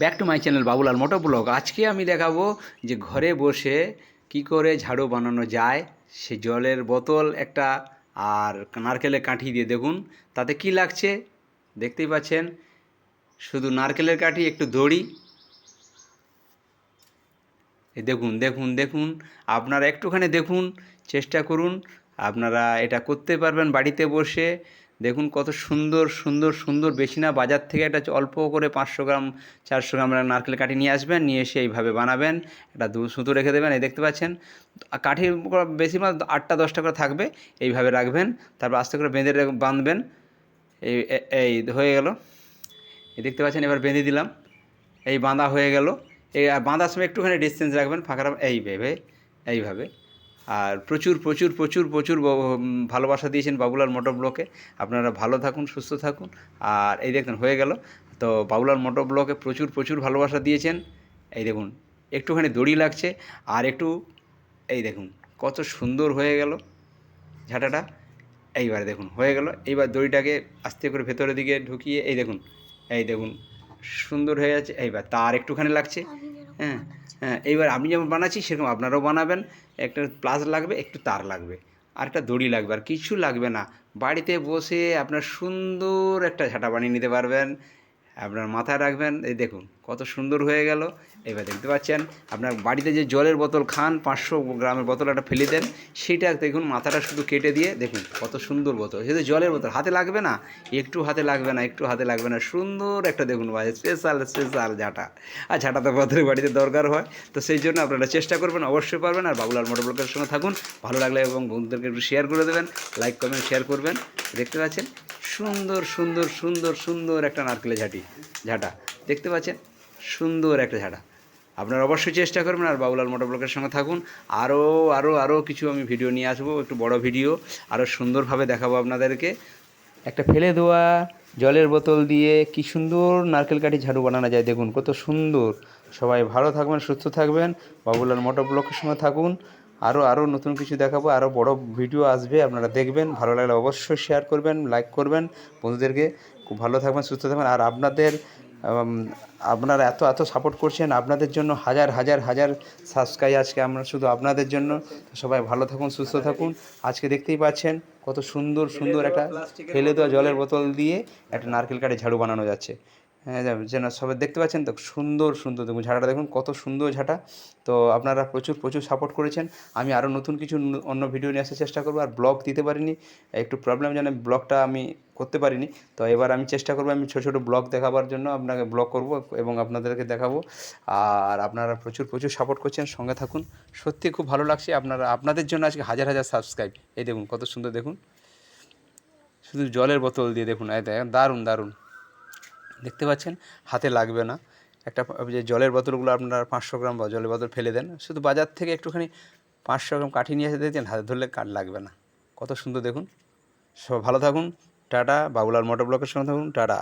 Back to my channel Babulal moto blog আজকে আমি দেখাবো যে ঘরে বসে কি করে ঝাড়ু বানানো যায়, সে জলের বোতল একটা আর নারকেলের কাঠি দিয়ে। দেখুন, তাতে কি লাগছে? দেখতেই পাচ্ছেন, শুধু নারকেলের কাঠি, একটু দড়ি। দেখুন দেখুন দেখুন, আপনারা একটুখানি দেখুন, চেষ্টা করুন, আপনারা এটা করতে পারবেন বাড়িতে বসে। দেখুন কত সুন্দর সুন্দর সুন্দর। বেশি না, বাজার থেকে একটা অল্প করে পাঁচশো গ্রাম, চারশো গ্রাম নারকেল কাঠি নিয়ে আসবেন, নিয়ে এসে এইভাবে বানাবেন। একটা দু সুতো রেখে দেবেন, এই দেখতে পাচ্ছেন? কাঠির বেশিরভাগ আটটা, দশটা করে থাকবে, এইভাবে রাখবেন। তারপর আস্তে করে বেঁধে বাঁধবেন। এই এই হয়ে গেল। এই দেখতে পাচ্ছেন, এবার বেঁধে দিলাম। এই বাঁধা হয়ে গেল। এই বাঁধার সময় একটুখানি ডিস্টেন্স রাখবেন, ফাঁকা রাখবেন। এইভাবে এইভাবে। আর প্রচুর প্রচুর প্রচুর প্রচুর ভালোবাসা দিয়েছেন বাবুলাল মোটর ব্লকে। আপনারা ভালো থাকুন, সুস্থ থাকুন। আর এই দেখুন, হয়ে গেল। তো বাবুলাল মোটর ব্লকে প্রচুর প্রচুর ভালোবাসা দিয়েছেন। এই দেখুন, একটুখানি দড়ি লাগছে। আর একটু, এই দেখুন, কত সুন্দর হয়ে গেল ঝাঁটাটা। এইবার দেখুন, হয়ে গেল। এইবার দড়িটাকে আস্তে করে ভেতরের দিকে ঢুকিয়ে, এই দেখুন এই দেখুন, সুন্দর হয়ে যাচ্ছে। এইবার তার একটুখানি লাগছে। হ্যাঁ হ্যাঁ এইবার আমি যেমন বানাচ্ছি, সেরকম আপনারাও বানাবেন। একটা প্লাস লাগবে, একটু তার লাগবে। আর একটা দড়ি লাগবে, আর কিছু লাগবে না। বাড়িতে বসে আপনার সুন্দর একটা ঝাঁটা বানিয়ে নিতে পারবেন। আপনার মাথায় রাখবেন, এই দেখুন। কত সুন্দর হয়ে গেল। এবার দেখতে পাচ্ছেন, আপনার বাড়িতে যে জলের বোতল খান, পাঁচশো গ্রামের বোতল একটা ফেলে দেন, সেটা দেখুন মাথাটা শুধু কেটে দিয়ে, দেখুন কত সুন্দর বোতল। সেটা জলের বোতল, হাতে লাগবে না? একটু হাতে লাগবে না, একটু হাতে লাগবে না। সুন্দর একটা দেখুন বাজে স্পেশাল স্পেশাল ঝাঁটা। আর ঝাঁটা তো প্রত্যেক বাড়িতে দরকার হয়। তো সেই জন্য আপনারা চেষ্টা করবেন, অবশ্যই পারবেন। আর বাবুলাল মোটর ব্লকের সঙ্গে থাকুন। ভালো লাগলে এবং বন্ধুদেরকে একটু শেয়ার করে দেবেন লাইক করবেন শেয়ার করবেন। দেখতে পাচ্ছেন, সুন্দর সুন্দর সুন্দর সুন্দর একটা নারকেলের ঝাঁটি, ঝাঁটা। দেখতে পাচ্ছেন সুন্দর একটা ঝাঁটা। আপনারা অবশ্যই চেষ্টা করবেন আর বাবুলাল মোটর ব্লকের সঙ্গে থাকুন। আরও আরও আরও কিছু আমি ভিডিও নিয়ে আসব, একটু বড় ভিডিও। আরও সুন্দরভাবে দেখাবো আপনাদেরকে। একটা ফেলে দেওয়া জলের বোতল দিয়ে কি সুন্দর নারকেল কাঠি ঝাড়ু বানানো যায়, দেখুন কত সুন্দর। সবাই ভালো থাকবেন, সুস্থ থাকবেন। বাবুলাল মোটর ব্লকের সঙ্গে থাকুন। আরও আরও নতুন কিছু দেখাবো আরও বড় ভিডিও আসবে, আপনারা দেখবেন। ভালো লাগলে অবশ্যই শেয়ার করবেন লাইক করবেন বন্ধুদেরকে। খুব ভালো থাকবেন, সুস্থ থাকবেন। আর আপনাদের আপনারা এত এত সাপোর্ট করছেন আপনাদের জন্য হাজার হাজার হাজার সাবস্ক্রাইব আজকে আমরা শুধু আপনাদের জন্য। সবাই ভালো থাকুন সুস্থ থাকুন। আজকে দেখতেই পাচ্ছেন কত সুন্দর সুন্দর একটা ফেলে দেওয়া জলের বোতল দিয়ে একটা নারকেল কাঠে ঝাড়ু বানানো যাচ্ছে। হ্যাঁ যেন সবাই দেখতে পাচ্ছেন তো, সুন্দর সুন্দর। দেখুন, ঝাঁটাটা দেখুন, কত সুন্দর ঝাঁটা। তো আপনারা প্রচুর প্রচুর সাপোর্ট করেছেন। আমি আরও নতুন কিছু অন্য ভিডিও নিয়ে আসার চেষ্টা করব, আর ব্লগ দিতে পারিনি। একটু প্রবলেম জানে ব্লগটা আমি করতে পারিনি। তো এবার আমি চেষ্টা করব, আমি ছোটো ছোটো ব্লগ দেখাবার জন্য আপনাকে ব্লগ করব এবং আপনাদেরকে দেখাবো। আর আপনারা প্রচুর প্রচুর সাপোর্ট করছেন, সঙ্গে থাকুন। সত্যি খুব ভালো লাগছে। আপনারা, আপনাদের জন্য আজকে হাজার হাজার সাবস্ক্রাইব এই দেখুন, কত সুন্দর দেখুন। শুধু জলের বোতল দিয়ে দেখুন, দারুণ দারুণ। দেখতে পাচ্ছেন, হাতে লাগবে না। একটা যে জলের বোতলগুলো আপনার পাঁচশো গ্রাম বা জলের বোতল ফেলে দেন, শুধু বাজার থেকে একটুখানি পাঁচশো গ্রাম কাঠি নিয়ে এসে দিয়েছেন হাতে ধরলে কাঠ লাগবে না। কত সুন্দর দেখুন। সব ভালো থাকুন, টাটা, বাবুলাল মোটর ব্লকের সঙ্গে থাকুন, টাটা।